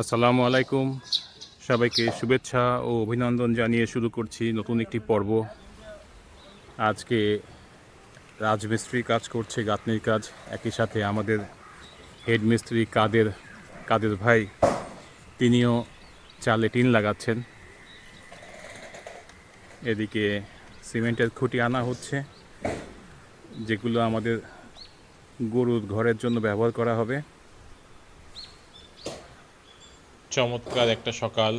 আসসালামু আলাইকুম। সবাইকে শুভেচ্ছা ও অভিনন্দন জানিয়ে শুরু করছি নতুন একটি পর্ব। আজকে রাজমিস্ত্রি কাজ করছে, গাঁথনির কাজ। একই সাথে আমাদের হেড মিস্ত্রি কাদের কাদের ভাই, তিনিও চালে টিন লাগাচ্ছেন। এদিকে সিমেন্টের খুঁটি আনা হচ্ছে, যেগুলো আমাদের গরুর ঘরের জন্য ব্যবহার করা হবে। চমৎকার একটা সকাল।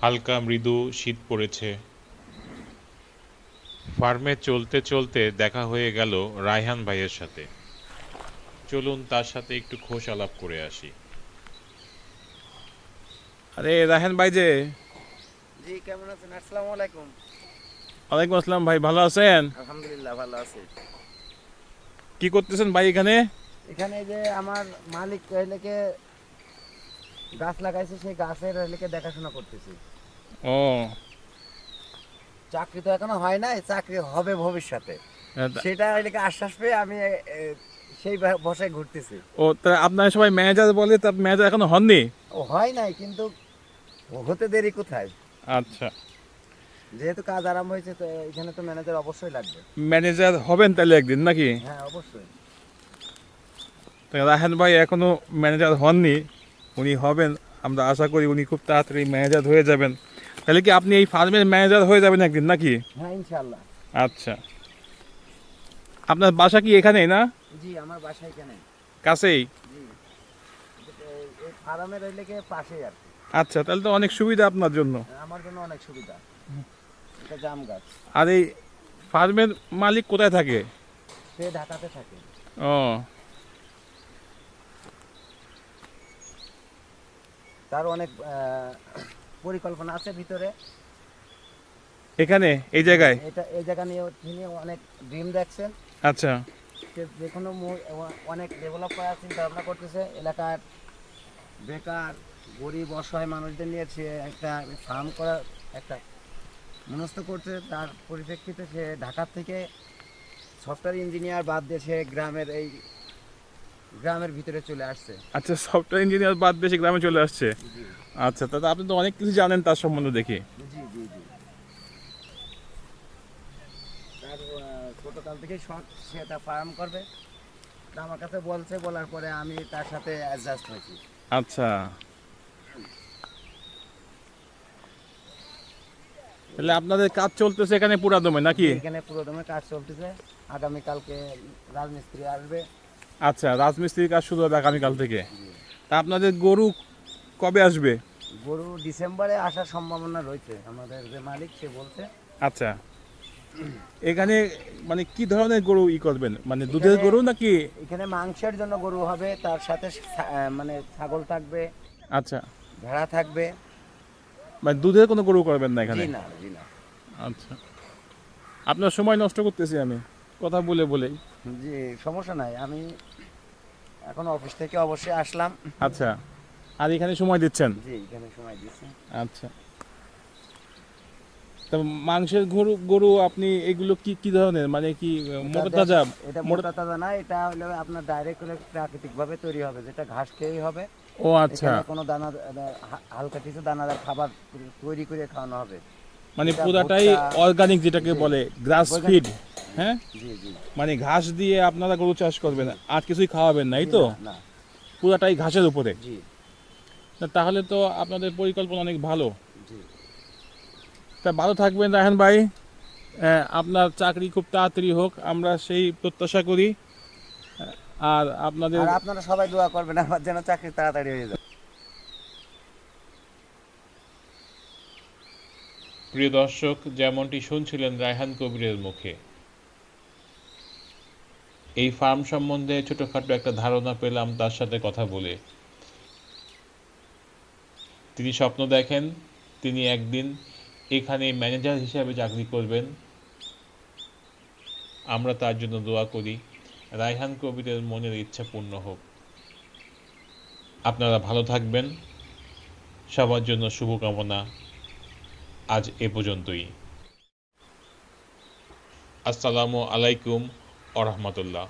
হালকা মৃদু শীত পড়েছে। ফার্মে চলতে চলতে দেখা হয়ে গেল রায়হান ভাইয়ের সাথে। চলুন তার সাথে একটু খোশ আলাপ করে আসি। আরে রাহেন ভাই যে। জি কেমন আছেন? আসসালামু আলাইকুম। ওয়ালাইকুম আসসালাম ভাই ভালো আছেন? আলহামদুলিল্লাহ ভালো আছি। কি করতেছেন ভাই এখানে? এখানে যে আমার মালিক এলাকে গাছ লাগাইছে সেই গাছের এলাকে দেখাশোনা করতেছি। ও। চাকরি তো এখনও হয় নাই চাকরি হবে ভবিষ্যতে। সেটা এলাকে আশ্বাস পেয়ে আমি সেই বসায় ঘুরতেছি। ও তা আপনার সবাই ম্যানেজার বলে তা ম্যানেজার এখনও হননি? ও হয় নাই কিন্তু হতে দেরি কোথায়? আচ্ছা। যেহেতু কাজ আরম্ভ হয়েছে তো এখানে তো ম্যানেজার অবশ্যই লাগবে। ম্যানেজার হবেন তাহলে একদিন নাকি? হ্যাঁ অবশ্যই। তা রাহেন ভাই এখনও ম্যানেজার হননি। উনি হবেন আমরা আশা করি উনি খুব তাড়াতাড়ি ম্যানেজার হয়ে যাবেন। তাহলে কি আপনি এই ফার্মের ম্যানেজার হয়ে যাবেন একদিন নাকি? হ্যাঁ ইনশাল্লাহ আচ্ছা। আপনার বাসা কি এখানেই না? জি আমার বাসা এখানে। কাছেই? ফার্মের এলাকে আর আচ্ছা তাহলে তো অনেক সুবিধা আপনার জন্য। আমার জন্য অনেক সুবিধা। এটা জাম গাছ। আর এই ফার্মের মালিক কোথায় থাকে? সে ঢাকাতে থাকে। ও তার অনেক পরিকল্পনা আছে ভিতরে। এখানে? এই জায়গায়? এটা এই জায়গা নিয়ে তিনি অনেক ড্রিম দেখছেন। আচ্ছা। যে কোনো অনেক ডেভেলপ করার চিন্তা ভাবনা করতেছে। এলাকার বেকার গরিব অসহায় মানুষদের নিয়ে সে একটা ফার্ম করার একটা মনস্থ করছে। তার পরিপ্রেক্ষিতে সে ঢাকার থেকে সফটওয়্যার ইঞ্জিনিয়ার বাদ দিয়ে সে গ্রামের এই গ্রামের ভিতরে চলে আসছে। আচ্ছা সফটওয়্যার ইঞ্জিনিয়ার বাদ দেশে গ্রামে চলে আসছে? আচ্ছা তাতে আপনি তো অনেক কিছু জানেন তার সম্বন্ধে দেখি। জি জি জি তার ছোটকাল থেকেই শখ সে একটা ফার্ম করবে। আমার কাছে বলছে বলার পরে আমি তার সাথে অ্যাডজাস্ট হয়েছি। আচ্ছা। তাহলে আপনাদের কাজ চলতেছে এখানে পুরা দমে নাকি? এখানে পুরো দমে কাজ চলতেছে। আগামীকালকে রাজমিস্ত্রি আসবে। আচ্ছা রাজমিস্ত্রির কাজ শুরু হবে আগামীকাল থেকে। তা আপনাদের গরু কবে আসবে? গরু ডিসেম্বরে আসার সম্ভাবনা রয়েছে। আমাদের যে মালিক সে বলছে। আচ্ছা। এখানে মানে কি ধরনের গরু ই করবেন? মানে দুধের গরু নাকি? এখানে মাংসের জন্য গরু হবে তার সাথে মানে ছাগল থাকবে আচ্ছা। ভেড়া থাকবে। মানে দুধের কোনো গরু করবেন না এখানে? জি না জি না। আচ্ছা। আপনার সময় নষ্ট করতেছি আমি। কথা বলে বলেই। জি সমস্যা নাই। আমি এখন অফিস থেকে অবশ্যই আসলাম। আচ্ছা। আর এখানে সময় দিচ্ছেন? জি এখানে সময় দিচ্ছি। আচ্ছা। তা মাংসের গরু গরু আপনি এগুলো কি কি ধরনের? মানে কি মোটা তাজা এটা মোটা তাজা না এটা হলো আপনার ডাইরেক্ট হলে প্রাকৃতিক ভাবে তৈরি হবে যেটা ঘাস খেয়েই হবে। ও আচ্ছা। কোনো দানা হালকা কিছু দানাদার খাবার তৈরি করে খাওয়ানো হবে। মানে পুরাটাই অর্গানিক যেটাকে বলে গ্রাস ফিড হ্যাঁ? মানে ঘাস দিয়ে আপনারা গরু চাষ করবেন আর কিছুই খাওয়াবেন না এই তো? পুরাটাই ঘাসের উপরে। তাহলে তো আপনাদের পরিকল্পনা অনেক ভালো। তা ভালো থাকবেন রায়হান ভাই। আপনার চাকরি খুব তাড়াতাড়ি হোক আমরা সেই প্রত্যাশা করি। আর আপনাদের আপনারা সবাই দোয়া করবেন আমার যেন চাকরি তাড়াতাড়ি হয়ে যায়। প্রিয় দর্শক যেমনটি শুনছিলেন রায়হান কবিরের মুখে এই ফার্ম সম্বন্ধে ছোটখাটো একটা ধারণা পেলাম তার সাথে কথা বলে। তিনি স্বপ্ন দেখেন, তিনি একদিন এখানে ম্যানেজার হিসাবে চাকরি করবেন। আমরা তার জন্য দোয়া করি। রায়হান কবিরের মনের ইচ্ছা পূর্ণ হোক। আপনারা ভালো থাকবেন। সবার জন্য শুভকামনা। আজ এ পর্যন্তই। আসসালামু আলাইকুম। আ রহমতুল্লাহ